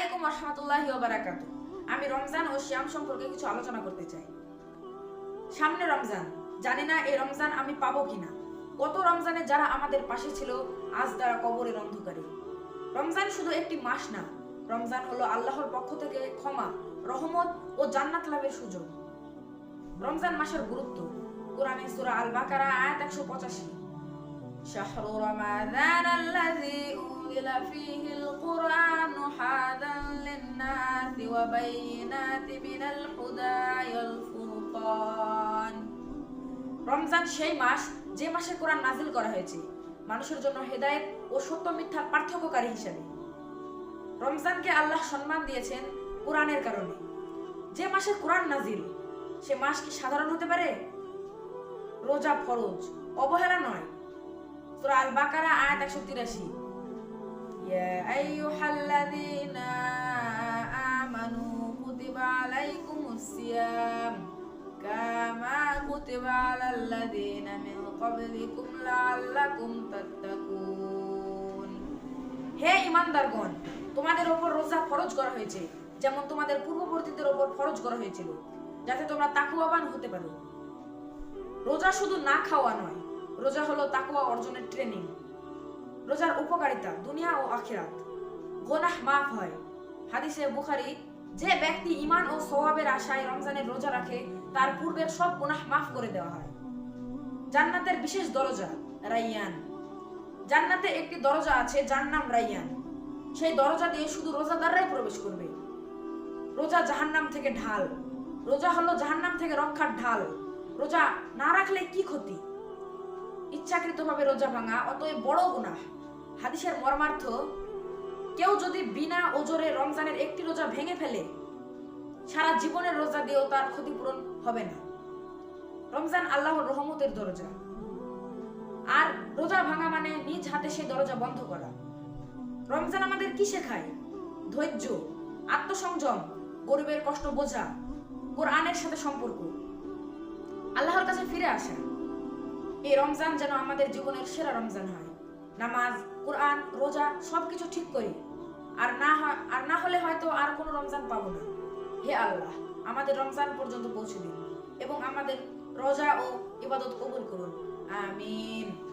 আলাইকুম রহমতুল্লাহ আমি রমজান ও শ্যাম সম্পর্কে কিছু আলোচনা করতে চাই। সামনে রমজান। জানি না এই রমজান আমি পাবো কিনা। রমজানে যারা আমাদের পাশে ছিল, আজ তারা কবরের অন্ধকারে। রমজান শুধু একটি মাস না, রমজান হলো আল্লাহর পক্ষ থেকে ক্ষমা, রহমত ও জান্নাত লাভের সুযোগ। রমজান মাসের গুরুত্ব। কোরআনে সূরা আল বাকারা আয়াত 185 শাহরু রমাদান وبينات من الهدى والفرقان রমজান সেই মাস যে মাসে কোরআন নাজিল করা হয়েছে মানুষের জন্য হেদায়েত ও সত্য মিথ্যার পার্থক্যকারী হিসেবে রমজানকে আল্লাহ সম্মান দিয়েছেন কোরআনের কারণে যে মাসে কোরআন নাজিল সে মাস কি সাধারণ হতে পারে রোজা ফরজ অবহেলা নয় সূরা আল বাকারা আয়াত 183 ইয়া আইয়ুহাল্লাযীনা কামা কুতিবা আলাল্লাযীনা মিন ক্বাবলিকুম লাআল্লাকুম তাত্তাকুন। হে ঈমানদারগণ, তোমাদের উপর রোজা ফরজ করা হয়েছে, যেমন তোমাদের পূর্ববর্তীদের উপর ফরজ করা হয়েছিল, যাতে তোমরা তাকওয়াবান হতে পারো। রোজা শুধু না খাওয়া নয়, রোজা হলো তাকওয়া অর্জনের ট্রেনিং রোজার উপকারিতা দুনিয়া ও আখিরাত। গোনাহ মাফ হয়। হাদিসে বুখারি যে ব্যক্তি ঈমান ও সওয়াবের আশায় রমজানের রোজা রাখে, তার পূর্বের সব গুনাহ মাফ করে দেওয়া হয়। জান্নাতের বিশেষ দরজা রাইয়ান। জান্নাতে একটি দরজা আছে, যার নাম রাইয়ান। সেই দরজা দিয়ে শুধু রোজাদাররাই প্রবেশ করবে। রোজা জাহান্নাম থেকে ঢাল। রোজা হলো জাহান্নাম থেকে রক্ষার ঢাল। রোজা না রাখলে কি ক্ষতি? ইচ্ছাকৃতভাবে রোজা ভাঙা অতএব বড় গুনাহ। হাদিসের মর্মার্থ কেউ যদি বিনা ওজরে রমজানের একটি রোজা ভেঙে ফেলে, সারা জীবনের রোজা দিয়েও তার ক্ষতিপূরণ হবে না। রমজান আল্লাহর রহমতের দরজা। আর রোজা ভাঙা মানে নিজ হাতে সেই দরজা বন্ধ করা। রমজান আমাদের কি শেখায়? ধৈর্য, আত্মসংযম, গরিবের কষ্ট বোঝা, কোরআনের সাথে সম্পর্ক। আল্লাহর কাছে ফিরে আসা। এই রমজান যেন আমাদের জীবনের সেরা রমজান হয়। নামাজ, কোরআন, রোজা, সবকিছু ঠিক করি। আর না আর না হলে হয়তো আর কোনো রমজান পাবো না। হে আল্লাহ, আমাদের রমজান পর্যন্ত পৌঁছে দিন এবং আমাদের রোজা ও ইবাদত কবুল করুন। আমিন।